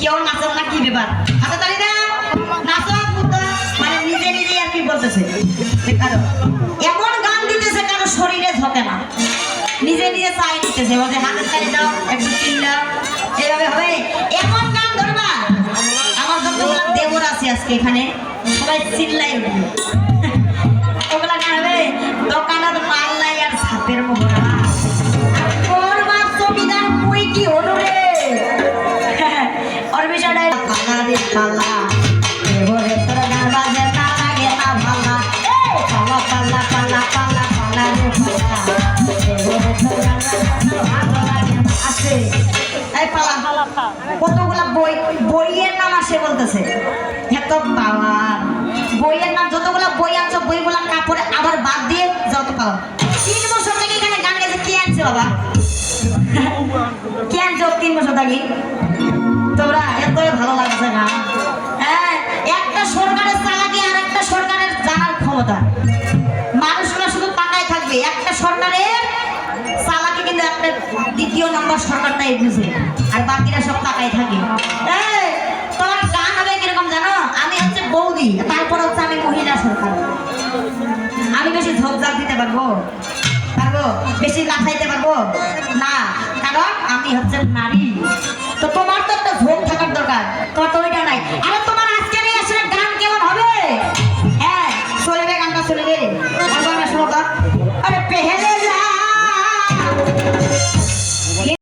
কেউ না, কি ব্যাপার? মানে কি কারও শরীরে ঝকে না। নিজে নিজে চাই দিতেছে বলছে হাতে তালি গান ধরবা? আমার যতগুলো আছে আজকে এখানে, সবাই চিল্লাই উঠবে। দোকানের মাল নাই আর ছাপের মোহরা। পালা রে তোর গান বাজে না লাগে না ভালা এই! পালা পালা পালা পালা পালা রে পালা এবারে তোর গান ভালো লাগে আছে। এই পালা। কতগুলা বই বইয়ের নাম আসে বলতেছে। এত বইয়ের নাম যতগুলা বই আনছো বইগুলা কাপড়ে আবার বাদ দিয়ে যত পাওয়া তিন বছর থেকে এখানে গান গেছে কে আনছে বাবা? কে আনছো তিন বছর থেকে? তোমরা এতই ভালো লাগছে ক্ষমতা মানুষগুলো শুধু টাকায় থাকবে। একটা সরকারের চালাকি কিন্তু একটা দ্বিতীয় নম্বর সরকারটাই বুঝে। আর বাকিরা সব টাকায় থাকে। তোমার গান হবে কীরকম জানো? আমি হচ্ছে বৌদি, তারপর হচ্ছে আমি মহিলা সরকার। আমি বেশি ঝোপঝাপ দিতে পারব? পারব? বেশি লাফাইতে পারব? না, কারণ আমি হচ্ছে নারী। তো তোমার তো अरे पहन